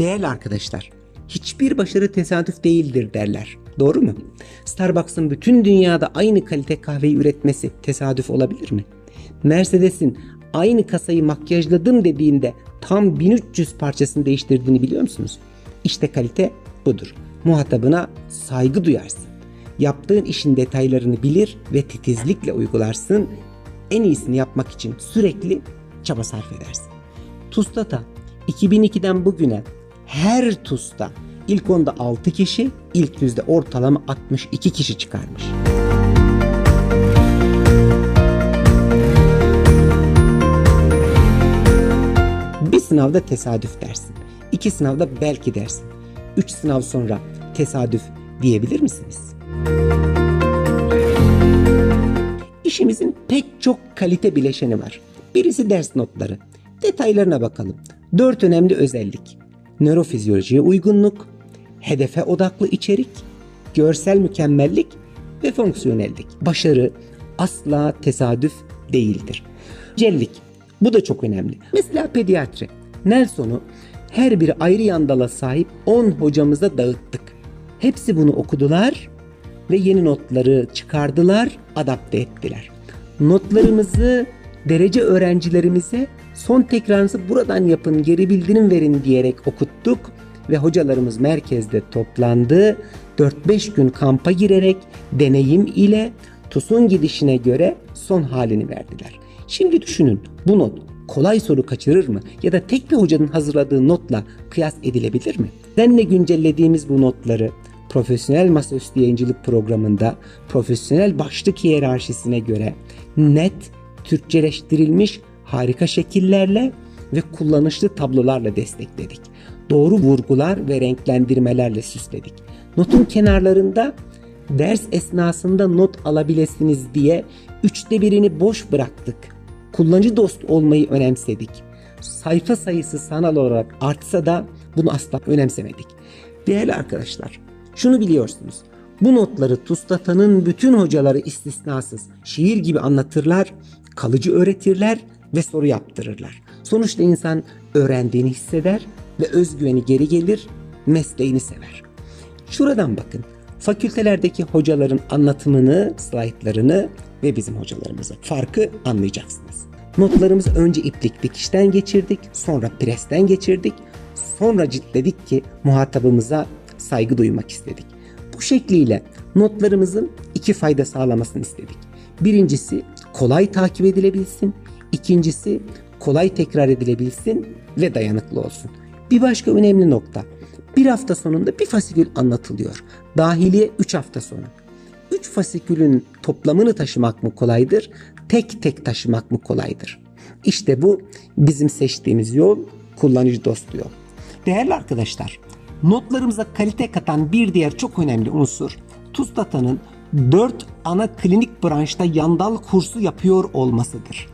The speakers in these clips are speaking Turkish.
Değerli arkadaşlar, hiçbir başarı tesadüf değildir derler. Doğru mu? Starbucks'ın bütün dünyada aynı kalite kahveyi üretmesi tesadüf olabilir mi? Mercedes'in aynı kasayı makyajladım dediğinde tam 1300 parçasını değiştirdiğini biliyor musunuz? İşte kalite budur. Muhatabına saygı duyarsın. Yaptığın işin detaylarını bilir ve titizlikle uygularsın. En iyisini yapmak için sürekli çaba sarf edersin. TUS'ta 2002'den bugüne her TUS'ta ilk onda 6 kişi, ilk yüzde ortalama 62 kişi çıkarmış. Bir sınavda tesadüf dersin. iki sınavda belki dersin. Üç sınav sonra tesadüf diyebilir misiniz? İşimizin pek çok kalite bileşeni var. Birisi ders notları. Detaylarına bakalım. Dört önemli özellik. Nörofizyolojiye uygunluk, hedefe odaklı içerik, görsel mükemmellik ve fonksiyonellik. Başarı asla tesadüf değildir. Cellik. Bu da çok önemli. Mesela pediatri. Nelson'u her biri ayrı yandala sahip 10 hocamıza dağıttık. Hepsi bunu okudular ve yeni notları çıkardılar, adapte ettiler. Notlarımızı derece öğrencilerimize son tekrarınızı buradan yapın, geri bildirim verin diyerek okuttuk ve hocalarımız merkezde toplandı. 4-5 gün kampa girerek deneyim ile TUS'un gidişine göre son halini verdiler. Şimdi düşünün bu not kolay soru kaçırır mı? Ya da tek bir hocanın hazırladığı notla kıyas edilebilir mi? Zenle güncellediğimiz bu notları profesyonel masaüstü yayıncılık programında profesyonel başlık hiyerarşisine göre net, Türkçeleştirilmiş harika şekillerle ve kullanışlı tablolarla destekledik. Doğru vurgular ve renklendirmelerle süsledik. Notun kenarlarında ders esnasında not alabilirsiniz diye üçte birini boş bıraktık. Kullanıcı dost olmayı önemsedik. Sayfa sayısı sanal olarak artsa da bunu asla önemsemedik. Değerli arkadaşlar, şunu biliyorsunuz. Bu notları TUSTATA'nın bütün hocaları istisnasız şiir gibi anlatırlar, kalıcı öğretirler ve soru yaptırırlar. Sonuçta insan öğrendiğini hisseder ve özgüveni geri gelir, mesleğini sever. Şuradan bakın. Fakültelerdeki hocaların anlatımını, slaytlarını ve bizim hocalarımızı. Farkı anlayacaksınız. Notlarımızı önce iplik dikişten geçirdik, sonra presten geçirdik, sonra ciltledik ki muhatabımıza saygı duymak istedik. Bu şekliyle notlarımızın iki fayda sağlamasını istedik. Birincisi kolay takip edilebilsin, ikincisi kolay tekrar edilebilsin ve dayanıklı olsun. Bir başka önemli nokta. Bir hafta sonunda bir fasikül anlatılıyor. Dahiliye 3 hafta sonu. 3 fasikülün toplamını taşımak mı kolaydır, tek tek taşımak mı kolaydır? İşte bu bizim seçtiğimiz yol, kullanıcı dostu yol. Değerli arkadaşlar, notlarımıza kalite katan bir diğer çok önemli unsur, TUSDATA'nın 4 ana klinik branşta yandal kursu yapıyor olmasıdır.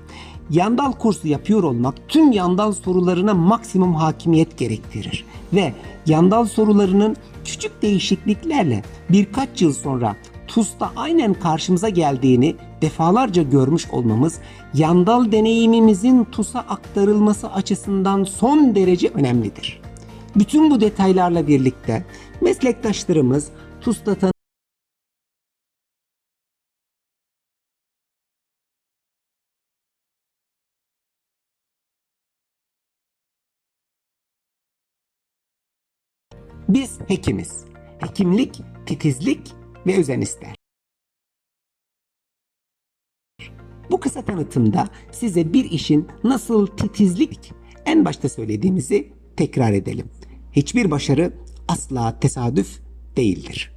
Yandal kursu yapıyor olmak tüm yandal sorularına maksimum hakimiyet gerektirir ve yandal sorularının küçük değişikliklerle birkaç yıl sonra TUS'ta aynen karşımıza geldiğini defalarca görmüş olmamız yandal deneyimimizin TUS'a aktarılması açısından son derece önemlidir. Bütün bu detaylarla birlikte meslektaşlarımız TUS'ta Biz hekimiz. Hekimlik, titizlik ve özen ister. Bu kısa tanıtımda size bir işin nasıl titizlik en başta söylediğimizi tekrar edelim. Hiçbir başarı asla tesadüf değildir.